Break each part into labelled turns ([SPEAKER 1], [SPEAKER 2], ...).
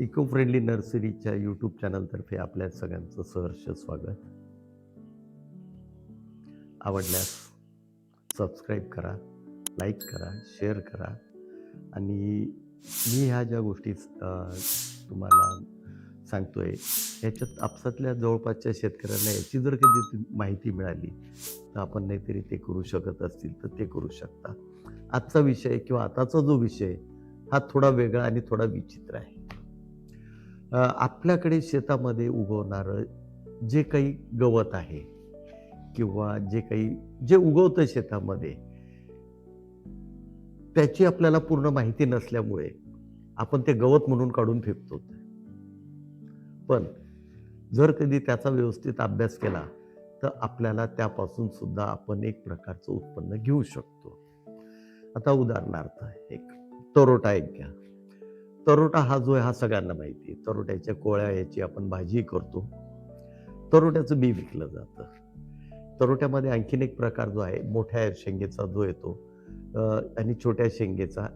[SPEAKER 1] Eco friendly नर्सरीच्या YouTube चॅनलतर्फे आपल्या सगळ्यांचं सहर्ष स्वागत. आवडल्यास सबस्क्राईब करा लाईक करा शेअर करा. आणि मी ह्या ज्या गोष्टी तुम्हाला तुम्हाला सांगतोय ह्याच्यात आपसातल्या जवळपासच्या शेतकऱ्यांना याची जर कधी माहिती मिळाली तर आपण नाहीतरी ते करू शकत असतील तर ते करू शकता. आजचा विषय किंवा आताचा जो विषय हा थोडा वेगळा आणि थोडा विचित्र आहे. आपल्याकडे शेतामध्ये उगवणारं जे काही गवत आहे किंवा जे काही जे उगवतं शेतामध्ये त्याची आपल्याला पूर्ण माहिती नसल्यामुळे आपण ते गवत म्हणून काढून फेकतो. पण जर कधी त्याचा व्यवस्थित अभ्यास केला तर आपल्याला त्यापासून सुद्धा आपण एक प्रकारचं उत्पन्न घेऊ शकतो. आता उदाहरणार्थ एक तरोटा एक घ्या. तरोटा हा जो आहे हा सगळ्यांना माहिती आहे. तरोट्याच्या कोळ्या याची आपण भाजी करतो. तरोट्याचं बी विकलं जातं. तरोट्यामध्ये आणखीन एक प्रकार जो आहे मोठ्या शेंगेचा जो येतो आणि छोट्या शेंगेचा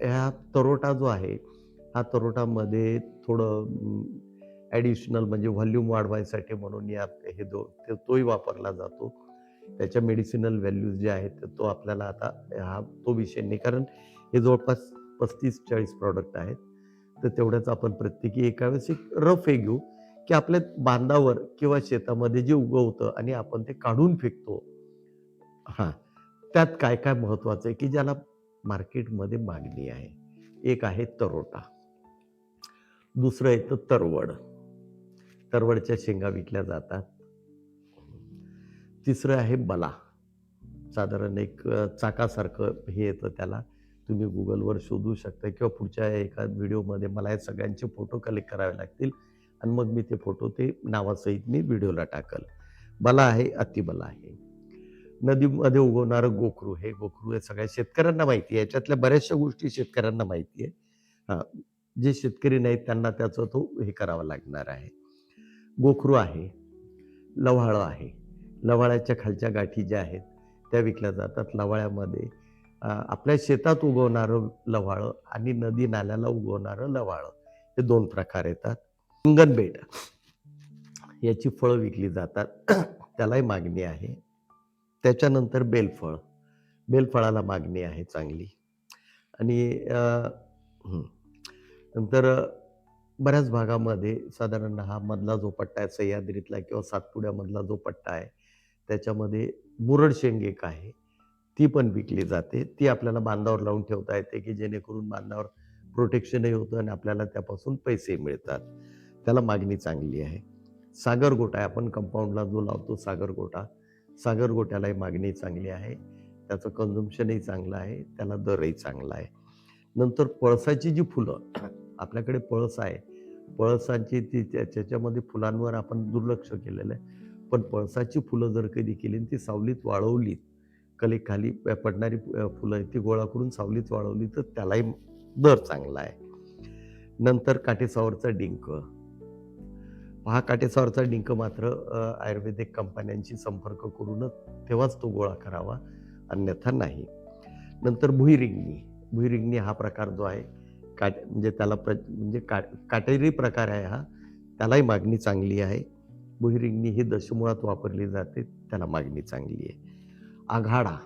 [SPEAKER 1] ह्या तरोटा जो आहे हा तरोटामध्ये थोडं ॲडिशनल म्हणजे व्हॉल्यूम वाढवायसाठी म्हणून या हे दो ते तोही वापरला जातो. त्याच्या मेडिसिनल व्हॅल्यूज जे आहेत तो आपल्याला आता हा तो विषय नाही. कारण हे जवळपास पस्तीस चाळीस प्रॉडक्ट आहेत. तर तेवढ्याच आपण प्रत्येकी एका वेळेस एक रफ हे घेऊ की आपल्या बांधावर किंवा शेतामध्ये जे उगवतं आणि आपण ते काढून फेकतो. हां. त्यात काय काय महत्त्वाचं आहे की ज्याला मार्केटमध्ये मागणी आहे. एक आहे तरोटा. दुसरं येतं तरवड. तरवडच्या शेंगा विकल्या जातात. तिसरं आहे बला. साधारण एक चाकासारखं हे येतं त्याला. तुम्ही गुगलवर शोधू शकता किंवा पुढच्या एका व्हिडिओमध्ये मला या सगळ्यांचे फोटो कलेक्ट करावे लागतील. आणि मग मी ते फोटो ते नावासहित मी व्हिडिओला टाकल. बला आहे अतिबला आहे. नदीमध्ये उगवणारं गोखरू हे गोखरू हे सगळ्या शेतकऱ्यांना माहिती आहे. याच्यातल्या बऱ्याचशा गोष्टी शेतकऱ्यांना माहिती आहे. हां जे शेतकरी नाहीत त्यांना त्याचं तो हे करावा लागणार आहे. गोखरू आहे लव्हाळं आहे. लव्हाळ्याच्या खालच्या गाठी ज्या आहेत त्या विकल्या जातात. लवाळ्यामध्ये आपल्या शेतात उगवणारं लव्हाळं आणि नदी नाल्याला उगवणारं लवाळं हे दोन प्रकार येतात. इंगनबेट याची फळं विकली जातात. त्यालाही मागणी आहे. त्याच्यानंतर बेलफळ. बेलफळाला मागणी आहे चांगली. आणि नंतर बऱ्याच भागामध्ये साधारण हा मधला जो पट्टा आहे सह्याद्रीतला किंवा सातपुड्यामधला जो पट्टा आहे त्याच्यामध्ये मुरड शेंग एक आहे. ती पण विकली जाते. ती आपल्याला बांधावर लावून ठेवता येते की जेणेकरून बांधावर प्रोटेक्शनही होतं आणि आपल्याला त्यापासून पैसे मिळतात. त्याला मागणी चांगली आहे. सागरगोटा आहे. आपण कंपाऊंडला जो लावतो सागरगोटा सागरगोट्यालाही मागणी चांगली आहे. त्याचं कन्झम्पशनही चांगलं आहे. त्याला दरही चांगला आहे. नंतर पळसाची जी फुलं आपल्याकडे पळस आहे. पळसाची ती त्याच्यामध्ये फुलांवर आपण दुर्लक्ष केलेलं आहे. पण पळसाची फुलं जर कधी केली आणि ती सावलीत वाळवलीत कलेखाली पडणारी फुलं ती गोळा करून सावलीत वाळवली तर त्यालाही दर चांगला आहे. नंतर काटेसावरचा डिंक. हा काटेसावरचा डिंक मात्र आयुर्वेदिक कंपन्यांशी संपर्क करूनच तेव्हाच तो गोळा करावा अन्यथा नाही. नंतर भुईरिंगणी. भुईरिंगणी हा प्रकार जो आहे काट म्हणजे त्याला प्र म्हणजे का काटेरी प्रकार आहे हा त्यालाही मागणी चांगली आहे. भुईरिंगणी ही दशमुळात वापरली जाते त्याला मागणी चांगली आहे. आघाडा.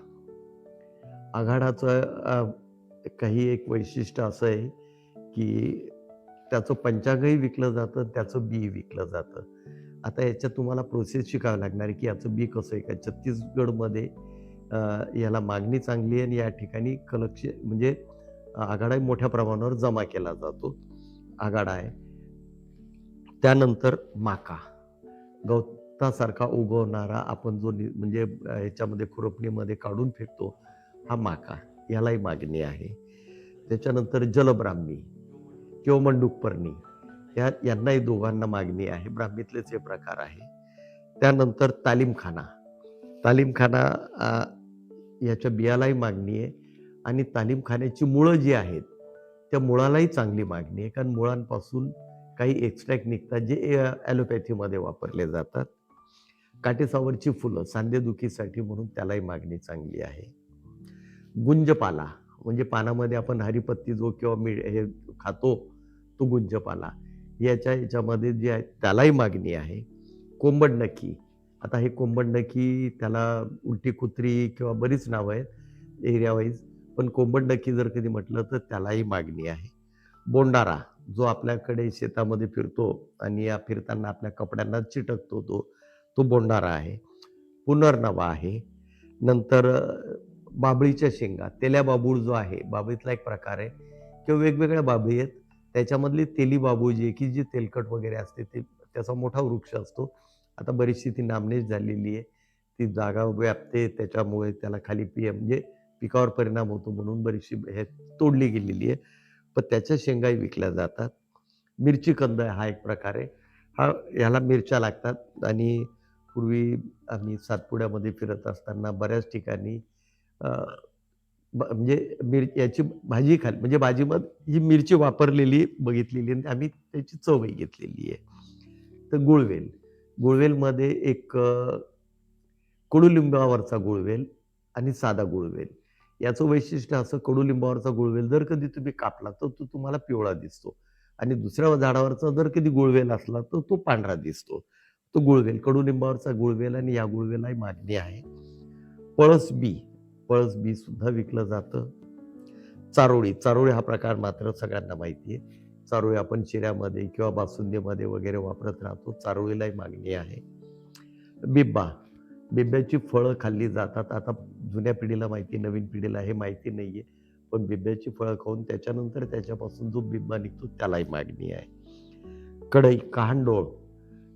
[SPEAKER 1] आघाडाचं काही एक वैशिष्ट्य असं आहे की त्याचं पंचांगही विकलं जातं त्याचं बी विकलं जातं. आता याच्यात तुम्हाला प्रोसेस शिकावं लागणार आहे की याचं बी कसं आहे का? छत्तीसगडमध्ये याला मागणी चांगली आहे आणि या ठिकाणी कलक्ष म्हणजे आघाडाही मोठ्या प्रमाणावर जमा केला जातो. आघाडा आहे. त्यानंतर माका. रक्तासारखा उगवणारा आपण जो नि- म्हणजे ह्याच्यामध्ये खुरपणीमध्ये काढून फेकतो हा माका. यालाही मागणी आहे. त्याच्यानंतर जलब्राह्मी किंवा मंडूकपर्णी या यांनाही दोघांना मागणी आहे. ब्राह्मीतलेच हे प्रकार आहे. त्यानंतर तालीमखाना. तालीमखाना याच्या बियालाही मागणी आहे आणि तालीमखान्याची मुळं जी आहेत त्या मुळालाही चांगली मागणी आहे. कारण मुळांपासून काही एक्स्ट्रॅक्ट निघतात जे ॲलोपॅथीमध्ये वापरले जातात. काटेसावरची फुलं सांधेदुखीसाठी म्हणून त्यालाही मागणी चांगली आहे. गुंजपाला म्हणजे पानामध्ये आपण हरिपत्ती जो किंवा मी हे खातो तो गुंजपाला. याच्या याच्यामध्ये जे आहे त्यालाही मागणी आहे. कोंबड नक्की. आता हे कोंबड नक्की त्याला उलटी कुत्री किंवा बरीच नावं आहेत एरिया वाईज पण कोंबड नक्की जर कधी म्हटलं तर त्यालाही मागणी आहे. बोंडारा जो आपल्याकडे शेतामध्ये फिरतो आणि या फिरताना आपल्या कपड्यांना चिटकतो तो तो बोंडारा आहे. पुनर्नवा आहे. नंतर बाबळीच्या शेंगा तेल्या बाबूळ जो आहे बाबळीतला एक प्रकार आहे. किंवा वेगवेगळ्या बाबळी आहेत. त्याच्यामधली तेली बाबू जी आहे की जी तेलकट वगैरे असते ते त्याचा मोठा वृक्ष असतो. आता बरीचशी ती नामनेश झालेली आहे. ती जागा व्यापते त्याच्यामुळे त्याला खाली पी म्हणजे पिकावर परिणाम होतो म्हणून बरीचशी हे तोडली गेलेली आहे. पण त्याच्या शेंगाही विकल्या जातात. मिरची कंद हा एक प्रकार आहे. हा ह्याला मिरच्या लागतात आणि पूर्वी आम्ही सातपुड्यामध्ये फिरत असताना बऱ्याच ठिकाणी म्हणजे मिर याची भाजी खाली म्हणजे भाजीमध्ये ही मिरची वापरलेली बघितलेली आणि आम्ही त्याची चवही घेतलेली आहे. तर गुळवेल गुळवेलमध्ये एक कडुलिंबावरचा गुळवेल आणि साधा गुळवेल. याचं वैशिष्ट्य असं कडुलिंबावरचा गुळवेल जर कधी तुम्ही कापला तर तो तुम्हाला पिवळा दिसतो आणि दुसऱ्या झाडावरचा जर कधी गुळवेल असला तर तो पांढरा दिसतो. तो गुळवेल कडुलिंबावरचा गुळवेल आणि या गुळवेलाही मागणी आहे. पळस बी पळस बी सुद्धा विकलं जातं. चारोळी चारोळी हा प्रकार मात्र सगळ्यांना माहिती आहे चारोळी आपण चिऱ्यामध्ये किंवा बासुंदीमध्ये वगैरे वापरत राहतो. चारोळीलाही मागणी आहे. बिब्बा बिब्याची फळं खाल्ली जातात. आता जुन्या पिढीला माहिती नवीन पिढीला हे माहिती नाही आहे पण बिब्याची फळं खाऊन त्याच्यानंतर त्याच्यापासून जो बिब्बा निघतो त्यालाही मागणी आहे. कढई कहांडोळ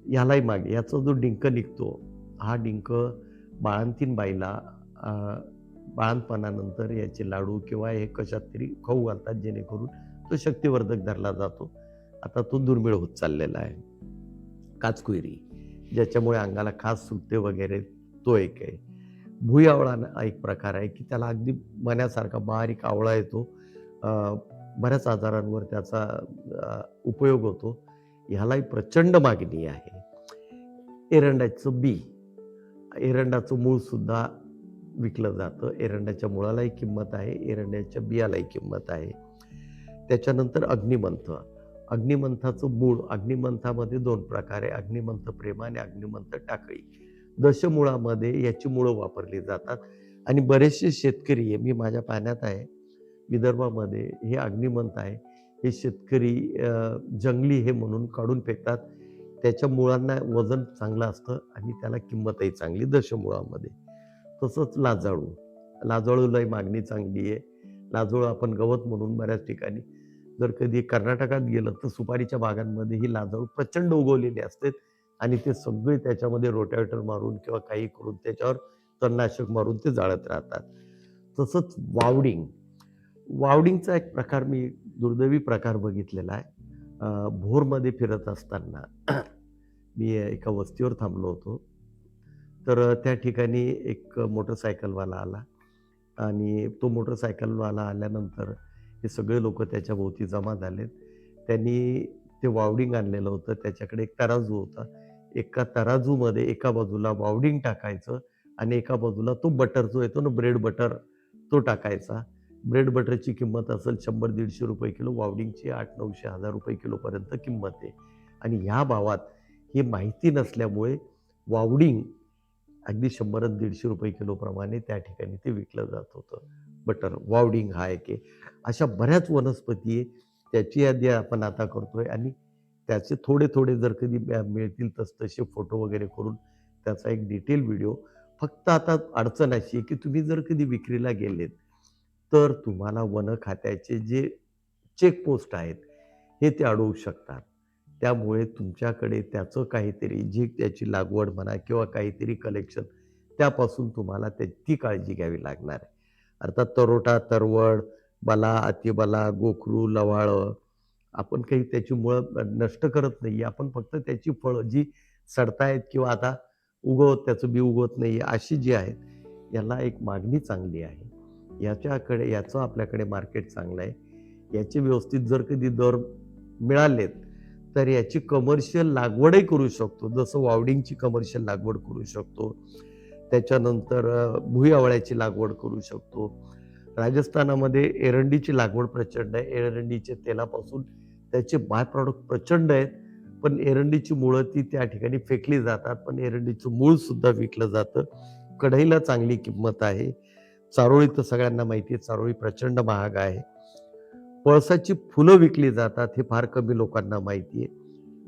[SPEAKER 1] ह्यालाही मागे. याचा जो डिंक निघतो हा डिंक बाळंतीन बाईला बाळंतपणानंतर याचे लाडू किंवा हे कशात तरी खाऊ घालतात जेणेकरून तो शक्तिवर्धक धरला जातो. आता तो दुर्मिळ होत चाललेला आहे. काचकुयरी ज्याच्यामुळे अंगाला खास सुटते वगैरे तो एक आहे. भुईआवळा हा एक प्रकार आहे की त्याला अगदी मण्यासारखा बारीक आवळा येतो. बऱ्याच आजारांवर त्याचा उपयोग होतो. ह्यालाही प्रचंड मागणी आहे. एरंडाचं बी एरंडाचं मूळसुद्धा विकलं जातं. एरंडाच्या मुळालाही किंमत आहे एरंडाच्या बियालाही किंमत आहे. त्याच्यानंतर अग्निमंथ. अग्निमंथाचं मूळ अग्निमंथामध्ये दोन प्रकार आहे. अग्निमंथ प्रेम आणि अग्निमंथ टाकळी. दशमुळामध्ये याची मुळं वापरली जातात. आणि बरेचसे शेतकरी आहे मी माझ्या पाण्यात आहे विदर्भामध्ये हे अग्निमंथ आहे. हे शेतकरी जंगली हे म्हणून काढून फेकतात. त्याच्या मुळांना वजन चांगलं असतं आणि त्याला किंमतही चांगली दशमुळामध्ये. तसंच लाजाळू. लाजाळूलाही मागणी चांगली आहे. लाजाळू आपण गवत म्हणून बऱ्याच ठिकाणी जर कधी कर्नाटकात गेलं तर सुपारीच्या बागांमध्ये ही लाजाळू प्रचंड उगवलेली असते आणि ते सगळे त्याच्यामध्ये रोटॅवेटर मारून किंवा काही करून त्याच्यावर तणनाशक मारून ते जाळत राहतात. तसंच वावडिंग. वावडिंगचा एक प्रकार मी दुर्दैवी प्रकार बघितलेला आहे. भोरमध्ये फिरत असताना मी एका वस्तीवर थांबलो होतो. तर त्या ठिकाणी एक मोटरसायकलवाला आला आणि तो मोटरसायकलवाला आल्यानंतर हे सगळे लोक त्याच्या भोवती जमा झालेत. त्यांनी ते वावडिंग आणलेलं होतं. त्याच्याकडे एक तराजू होता. एका तराजूमध्ये एका बाजूला वावडिंग टाकायचं आणि एका बाजूला तो बटर जो येतो ना ब्रेड बटर तो टाकायचा. ब्रेड बटरची किंमत असेल शंभर दीडशे रुपये किलो वावडिंगची आठ नऊशे हजार रुपये किलोपर्यंत किंमत आहे. आणि ह्या भावात ही माहिती नसल्यामुळे वावडिंग अगदी शंभर दीडशे रुपये किलोप्रमाणे त्या ठिकाणी ते विकलं जात होतं. बटर वावडिंग हा एक आहे. अशा बऱ्याच वनस्पती आहे त्याची यादी आपण आता करतोय आणि त्याचे थोडे थोडे जर कधी मिळतील तस तसे फोटो वगैरे करून त्याचा एक डिटेल व्हिडिओ. फक्त आता अडचण अशी आहे की तुम्ही जर कधी विक्रीला गेलेत तर तुम्हाला वन खात्याचे जे चेकपोस्ट आहेत हे ते अडवू शकतात. त्यामुळे तुमच्याकडे त्याचं काहीतरी जी त्याची लागवड म्हणा किंवा काहीतरी कलेक्शन त्यापासून तुम्हाला त्या ती काळजी घ्यावी लागणार आहे. अर्थात तरोटा तरवड बला अतिबला गोखरू लवाळं आपण काही त्याची मुळं नष्ट करत नाही. आपण फक्त त्याची फळं जी सडतायत किंवा आता उगवत त्याचं बी उगवत नाही अशी जी आहेत याला एक मागणी चांगली आहे. याच्याकडे याचं आपल्याकडे मार्केट चांगलं आहे. याचे व्यवस्थित जर कधी दर मिळालेत तर याची कमर्शियल लागवडही करू शकतो. जसं वावडिंगची कमर्शियल लागवड करू शकतो. त्याच्यानंतर अ, भुईआवळ्याची लागवड करू शकतो. राजस्थानामध्ये एरंडीची लागवड प्रचंड आहे. एरंडीच्या तेलापासून त्याचे बाय प्रॉडक्ट प्रचंड आहेत. पण एरंडीची मुळं ती त्या ठिकाणी फेकली जातात. पण एरंडीचं मूळ सुद्धा विकलं जातं. कढईला चांगली किंमत आहे. चारोळी तर सगळ्यांना माहिती आहे चारोळी प्रचंड महाग आहे. पळसाची फुलं विकली जातात हे फार कमी लोकांना माहिती आहे.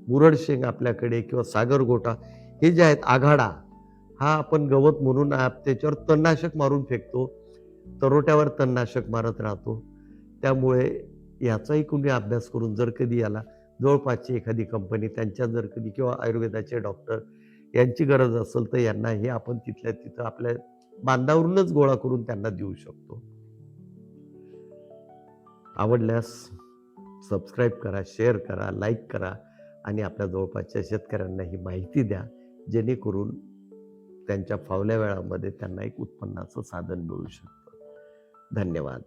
[SPEAKER 1] मुरड शेंग आपल्याकडे किंवा सागरगोटा हे जे आहेत आघाडा हा आपण गवत म्हणून आप- त्याच्यावर तणनाशक मारून फेकतो. तरोट्यावर तणनाशक मारत राहतो. त्यामुळे याचाही कुणी अभ्यास करून जर कधी याला जवळपासची एखादी कंपनी त्यांच्या जर कधी किंवा आयुर्वेदाचे डॉक्टर यांची गरज असेल तर यांना हे आपण तिथल्या तिथं आपल्या बांधावरूनच गोळा करून त्यांना देऊ शकतो. आवडल्यास सबस्क्राईब करा शेअर करा लाईक करा आणि आपल्या जवळपासच्या शेतकऱ्यांना ही माहिती द्या जेणेकरून त्यांच्या फावल्या वेळामध्ये त्यांना एक उत्पन्नाचं साधन मिळू शकतं. धन्यवाद.